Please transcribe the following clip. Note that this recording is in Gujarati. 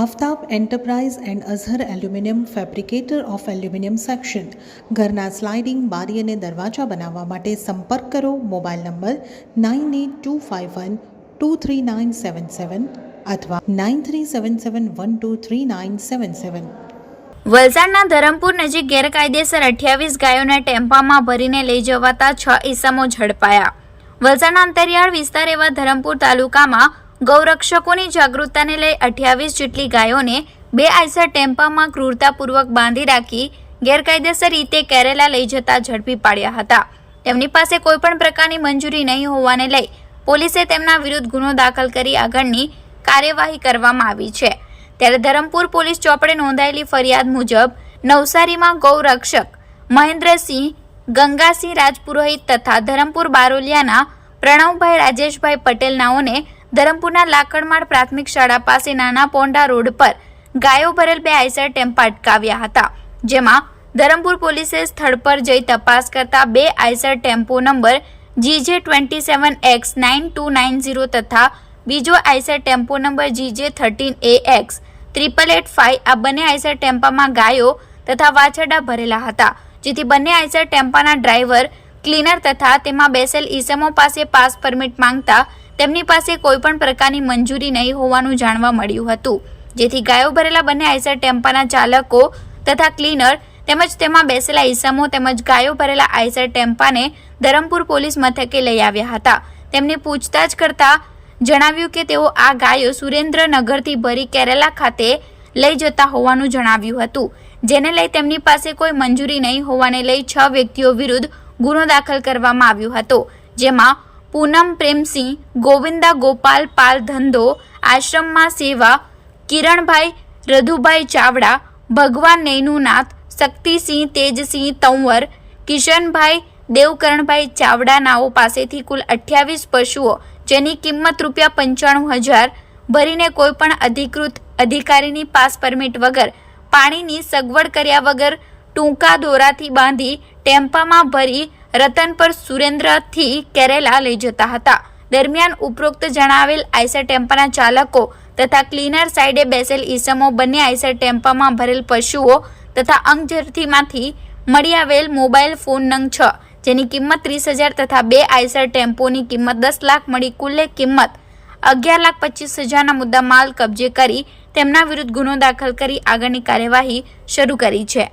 Aftab enterprise and Azhar aluminium fabricator of aluminium section ઘરના સ્લાઇડિંગ બારી અને દરવાજા બનાવવા માટે સંપર્ક કરો. Mobile number nine eight two five one two three nine seven seven અથવા nine three seven seven one two three nine seven seven વલસાડના ધરમપુર નજીક ગેરકાયદેસર અઠ્યાવીસ ગાયોને ટેમ્પામાં ભરીને લઈ જવાતા છ ઈસમો ઝડપાયા. વલસાડના અંતરિયાળ વિસ્તાર એવા ધરમપુર તાલુકામાં ગૌરક્ષકોની જાગૃતતાને લઈ અઠ્યાવીસ જેટલી ગાયોને બે આઈસર ટેમ્પામાં ક્રૂરતાપૂર્વક બાંધી રાખી ગેરકાયદેસર રીતે કેરેલા લઈ જતા ઝડપી પાડ્યા હતા. તેમની પાસે કોઈપણ પ્રકારની મંજૂરી નહીં હોવાને લઈ પોલીસે તેમના વિરુદ્ધ ગુનો દાખલ કરી આગળની કાર્યવાહી કરવામાં આવી છે. ત્યારે ધરમપુર પોલીસ ચોપડે નોંધાયેલી ફરિયાદ મુજબ નવસારીમાં ગૌરક્ષક મહેન્દ્રસિંહ, ગંગાસિંહ રાજપુરોહિત તથા ધરમપુર બારોલિયાના પ્રણવભાઈ રાજેશભાઈ પટેલ નાઓને ધરમપુરના લાકડમાળ પ્રાથમિક શાળા પાસે નાના પોંડા રોડ પર ગાયો ભરેલ બે આઈસર ટેમ્પા અટકાવ્યા હતા, જેમાં ધરમપુર પોલીસે સ્થળ પર જઈ તપાસ કરતા બે Eicher tempo number GJ twenty seven X nine two nine zero તથા બીજો Eicher tempo number GJ thirteen A X triple eight five આ બંને આઈસર ટેમ્પામાં ગાયો તથા વાછરડા ભરેલા હતા, જેથી બંને આઈસર ટેમ્પાના ડ્રાઈવર, ક્લીનર તથા તેમાં બેસેલ ઈસમો પાસે પાસ પરમિટ માંગતા તેમની પાસે કોઈપણ પ્રકારની મંજૂરી નહીં હોવાનું જાણવા મળ્યું હતું. જેથી ગાયો ભરેલા બંને આઈસર ટેમ્પાના ચાલકો તથા ક્લીનર તેમજ તેમાં બેસેલા ઈસમો તેમજ ગાયો ભરેલા આઈસર ટેમ્પાને ધરમપુર પોલીસ મથકે લઈ આવ્યા હતા. તેમની પૂછતાછ કરતા જણાવ્યું કે તેઓ આ ગાયો સુરેન્દ્રનગરથી ભરી કેરેલા ખાતે લઈ જતા હોવાનું જણાવ્યું હતું. જેને લઈ તેમની પાસે કોઈ મંજૂરી નહીં હોવાને લઈ છ વ્યક્તિઓ વિરુદ્ધ ગુનો દાખલ કરવામાં આવ્યો હતો, જેમાં પૂનમ પ્રેમસિંહ, ગોવિંદા ગોપાલ પાલ ધંધો, આશ્રમમાં સેવા, કિરણભાઈ રધુભાઈ ચાવડા, ભગવાન નૈનુનાથ, શક્તિસિંહ તેજસિંહ તંવર, કિશનભાઈ દેવકરણભાઈ ચાવડા નાઓ પાસેથી કુલ અઠ્યાવીસ પશુઓ, જેની કિંમત રૂપિયા પંચાણું હજાર, ભરીને કોઈપણ અધિકૃત અધિકારીની પાસ પરમિટ વગર, પાણીની સગવડ કર્યા વગર ટૂંકા દોરાથી બાંધી ટેમ્પામાં ભરી રતન પર સુરેન્દ્રથી કેરેલા લઈ જતા હતા. દરમિયાન ઉપરોક્ત જણાવેલ આઈસર ટેમ્પાના ચાલકો તથા ક્લીનર સાઈડે બેસેલ ઈસમો બંને આઈસર ટેમ્પામાં ભરેલ પશુઓ તથા અંગઝરથીમાંથી મળી આવેલ મોબાઈલ ફોન નંગ છ, જેની કિંમત ત્રીસ હજાર તથા બે આઈસર ટેમ્પોની કિંમત દસ લાખ મળી કુલ્લે કિંમત અગિયાર લાખ પચીસ હજારના મુદ્દા માલ કબજે કરી તેમના વિરુદ્ધ ગુનો દાખલ કરી આગળની કાર્યવાહી શરૂ કરી છે.